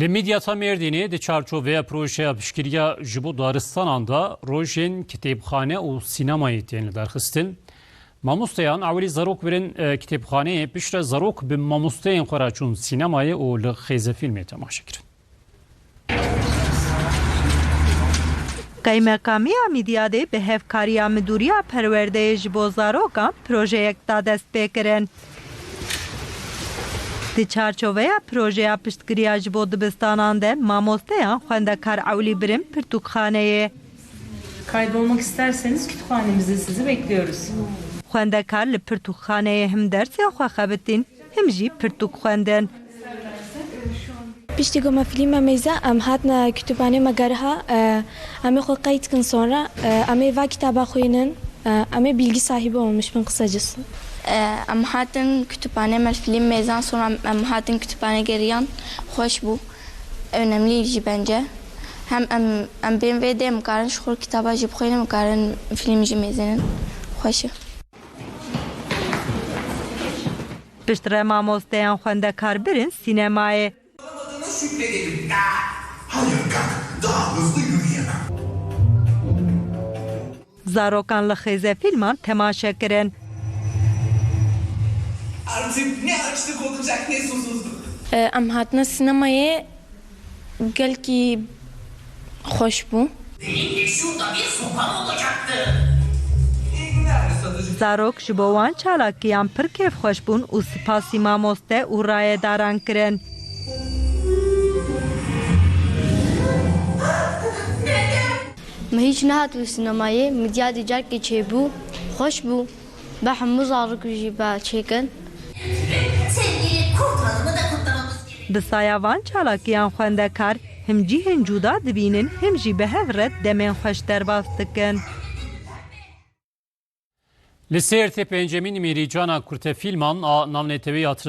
Li Midyata Mêrdînê di çarçoveya projeya piştgiriya ji bo daristanan da rojên kitêbxane û sînemayê tên li derxistin. Mamosteyan awilî zarok birin e, kitêbxaneyê piştre zarok bi mamosteyên xwe re çûn sînemayê û li xêzefîlmê temaşe kirin. Kaymakamiya Midyadê bi hevkariya Midûriya Perwerdeyê ji zarokan projeyek da dest. Di çarçoveya projeya piştgiriya ji bo dibistanan de mamosteyan xwendekar Ewlî birin pirtûkxaneyê. Kaydolmak isterseniz kütüphanemizde sizi bekliyoruz. Xwendekar li pirtûkxaneyê him dersya xwe xebitin, him jî pirtûk xwendin. Piştî goma filma meyza em hatna kütüphane me gerha em ê xwe kin sonra em ê va kitaba xwînin em ê bilgi sahibi olmuş bin kısacası. Ee, em hatin kütüphane mel film mezan sonra em hatin kütüphane geriyan hoş bu önemliydi bence. Hem em em benim ve de em karın şu kitaba jip koyalım karın filmci mezenin hoşu. Piştre mamosteyan xwendekar birin sînemayê. Adına şükredelim. Ah, Hayır kalk, daha hızlı yürüyemem. Zarokan li xêzefîlman temaşe kirin. Artık ne açlık olacak ne susuzluk. Ee, am hatna sinemaya gel ki hoş bu. Benimle şurada bir sokak olacaktı. Zarok ji bo wan çalakiyan pir kêfxweş bûn û spasî mamoste û rayedaran kirin. Me hiç nehatiye sinemayê, midya dîcar keçêbû, xweş bû, be hemû. Di sayavan çalak yan xwendekar him cihên cuda dibînin him jî bi hev red demên xweş derbas dikin. Li Sêrtê pencemîn Mîrîcana Kurte Fîlman a Navnetevê yatırdı.